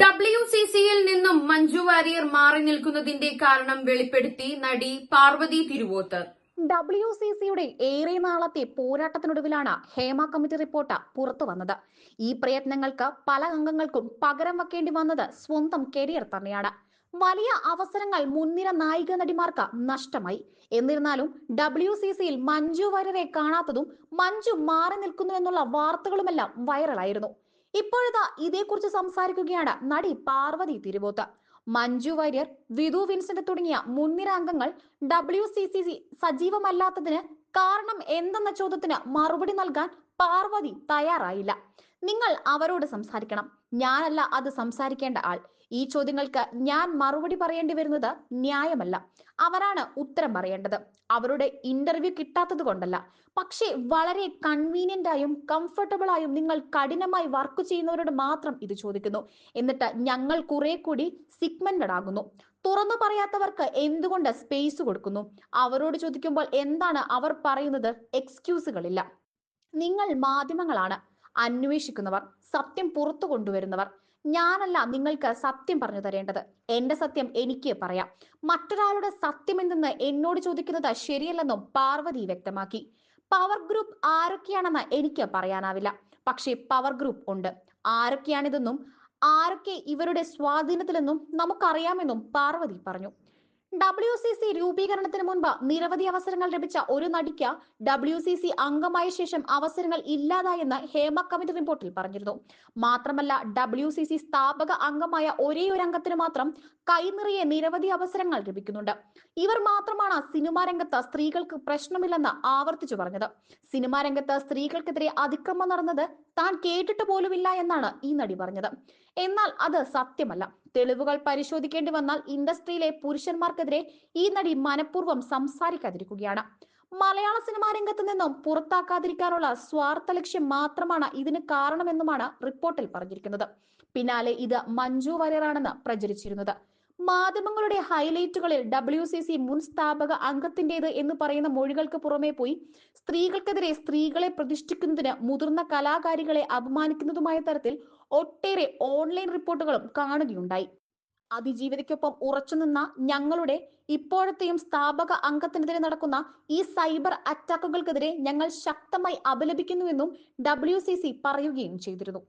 W C സിയിൽ നിന്നും മഞ്ജു വാര്യർ മാറി നിൽക്കുന്നതിന്റെ കാരണം വെളിപ്പെടുത്തി നടി പാർവതി തിരുവോത്ത്. ഡബ്ല്യു സി സിയുടെ ഏറെ നാളത്തെ പോരാട്ടത്തിനൊടുവിലാണ് ഹേമ കമ്മിറ്റി റിപ്പോർട്ട് പുറത്തു വന്നത്. ഈ പ്രയത്നങ്ങൾക്ക് പല അംഗങ്ങൾക്കും പകരം വെക്കേണ്ടി വന്നത് സ്വന്തം കരിയർ തന്നെയാണ്. വലിയ അവസരങ്ങൾ മുൻനിര നായിക നടിമാർക്ക് നഷ്ടമായി. എന്നിരുന്നാലും ഡബ്ല്യു സി സിയിൽ മഞ്ജു വാര്യരെ കാണാത്തതും മഞ്ജു മാറി നിൽക്കുന്നു എന്നുള്ള വാർത്തകളുമെല്ലാം വൈറലായിരുന്നു. ഇപ്പോഴത്തെ ഇതേക്കുറിച്ച് സംസാരിക്കുകയാണ് നടി പാർവതി തിരുവോത്ത്. മഞ്ജു വാര്യർ വിധു വിൻസെന്റ് തുടങ്ങിയ മുൻനിര അംഗങ്ങൾ ഡബ്ല്യു സി സി സി സജീവമല്ലാത്തതിന് കാരണം എന്തെന്ന ചോദ്യത്തിന് മറുപടി നൽകാൻ പാർവതി തയ്യാറായില്ല. നിങ്ങൾ അവരോട് സംസാരിക്കണം. ഞാനല്ല അത് സംസാരിക്കേണ്ട ആൾ. ഈ ചോദ്യങ്ങൾക്ക് ഞാൻ മറുപടി പറയേണ്ടി വരുന്നത് ന്യായമല്ല. അവരാണ് ഉത്തരം പറയേണ്ടത്. അവരുടെ ഇന്റർവ്യൂ കിട്ടാത്തത് കൊണ്ടല്ല. പക്ഷേ വളരെ കൺവീനിയന്റ് ആയും കംഫർട്ടബിൾ ആയും നിങ്ങൾ കഠിനമായി വർക്ക് ചെയ്യുന്നവരോട് മാത്രം ഇത് ചോദിക്കുന്നു. എന്നിട്ട് ഞങ്ങൾ കുറെ കൂടി സിഗ്മെന്റഡ് ആകുന്നു. തുറന്നു പറയാത്തവർക്ക് എന്തുകൊണ്ട് സ്പേസ് കൊടുക്കുന്നു? അവരോട് ചോദിക്കുമ്പോൾ എന്താണ് അവർ പറയുന്നത്? എക്സ്ക്യൂസുകളില്ല നിങ്ങൾ മാധ്യമങ്ങളാണ്. അന്വേഷിക്കുന്നവർ സത്യം പുറത്തു കൊണ്ടുവരുന്നവർ ഞാനല്ല നിങ്ങൾക്ക് സത്യം പറഞ്ഞു തരേണ്ടത്. എന്റെ സത്യം എനിക്ക് പറയാം. മറ്റൊരാളുടെ സത്യം എന്തെന്ന് എന്നോട് ചോദിക്കുന്നത് ശരിയല്ലെന്നും പാർവതി വ്യക്തമാക്കി. പവർ ഗ്രൂപ്പ് ആരൊക്കെയാണെന്ന് എനിക്ക് പറയാനാവില്ല. പക്ഷേ പവർ ഗ്രൂപ്പ് ഉണ്ട്. ആരൊക്കെയാണിതെന്നും ആരൊക്കെ ഇവരുടെ സ്വാധീനത്തിലെന്നും നമുക്കറിയാമെന്നും പാർവതി പറഞ്ഞു. ഡബ്ല്യു സി സി രൂപീകരണത്തിന് മുൻപ് നിരവധി അവസരങ്ങൾ ലഭിച്ച ഒരു നടിക്ക് ഡബ്ല്യു സി സി അംഗമായ ശേഷം അവസരങ്ങൾ ഇല്ലാതായെന്ന് ഹേമ കമ്മിറ്റി റിപ്പോർട്ടിൽ പറഞ്ഞിരുന്നു. മാത്രമല്ല ഡബ്ല്യു സി സി സ്ഥാപക അംഗമായ ഒരേ ഒരു അംഗത്തിന് മാത്രം കൈനിറിയെ നിരവധി അവസരങ്ങൾ ലഭിക്കുന്നുണ്ട്. ഇവർ മാത്രമാണ് സിനിമാ രംഗത്ത് സ്ത്രീകൾക്ക് പ്രശ്നമില്ലെന്ന് ആവർത്തിച്ചു പറഞ്ഞത്. സിനിമാ രംഗത്ത് സ്ത്രീകൾക്കെതിരെ അതിക്രമം നടന്നത് താൻ കേട്ടിട്ട് പോലുമില്ല എന്നാണ് ഈ നടി പറഞ്ഞത്. എന്നാൽ അത് സത്യമല്ല. തെളിവുകൾ പരിശോധിക്കേണ്ടി വന്നാൽ ഇൻഡസ്ട്രിയിലെ പുരുഷന്മാർക്കെതിരെ ഈ നടി മനഃപൂർവം സംസാരിക്കാതിരിക്കുകയാണ്. മലയാള സിനിമാ രംഗത്ത് നിന്നും പുറത്താക്കാതിരിക്കാനുള്ള സ്വാർത്ഥ ലക്ഷ്യം മാത്രമാണ് ഇതിന് കാരണമെന്നുമാണ് റിപ്പോർട്ടിൽ പറഞ്ഞിരിക്കുന്നത്. പിന്നാലെ ഇത് മഞ്ജു വാര്യറാണെന്ന് പ്രചരിച്ചിരുന്നത്. മാധ്യമങ്ങളുടെ ഹൈലൈറ്റുകളിൽ ഡബ്ല്യു സി സി മുൻ സ്ഥാപക അംഗത്തിന്റേത് എന്ന് പറയുന്ന മൊഴികൾക്ക് പുറമെ പോയി സ്ത്രീകൾക്കെതിരെ സ്ത്രീകളെ പ്രതിഷ്ഠിക്കുന്നതിന് മുതിർന്ന കലാകാരികളെ അപമാനിക്കുന്നതുമായ തരത്തിൽ ഒട്ടേറെ ഓൺലൈൻ റിപ്പോർട്ടുകളും കാണുകയുണ്ടായി. അതിജീവിതയ്ക്കൊപ്പം ഉറച്ചുനിന്ന ഞങ്ങളുടെ ഇപ്പോഴത്തെയും സ്ഥാപക അംഗത്തിനെതിരെ നടക്കുന്ന ഈ സൈബർ അറ്റാക്കുകൾക്കെതിരെ ഞങ്ങൾ ശക്തമായി അപലപിക്കുന്നുവെന്നും ഡബ്ല്യു പറയുകയും ചെയ്തിരുന്നു.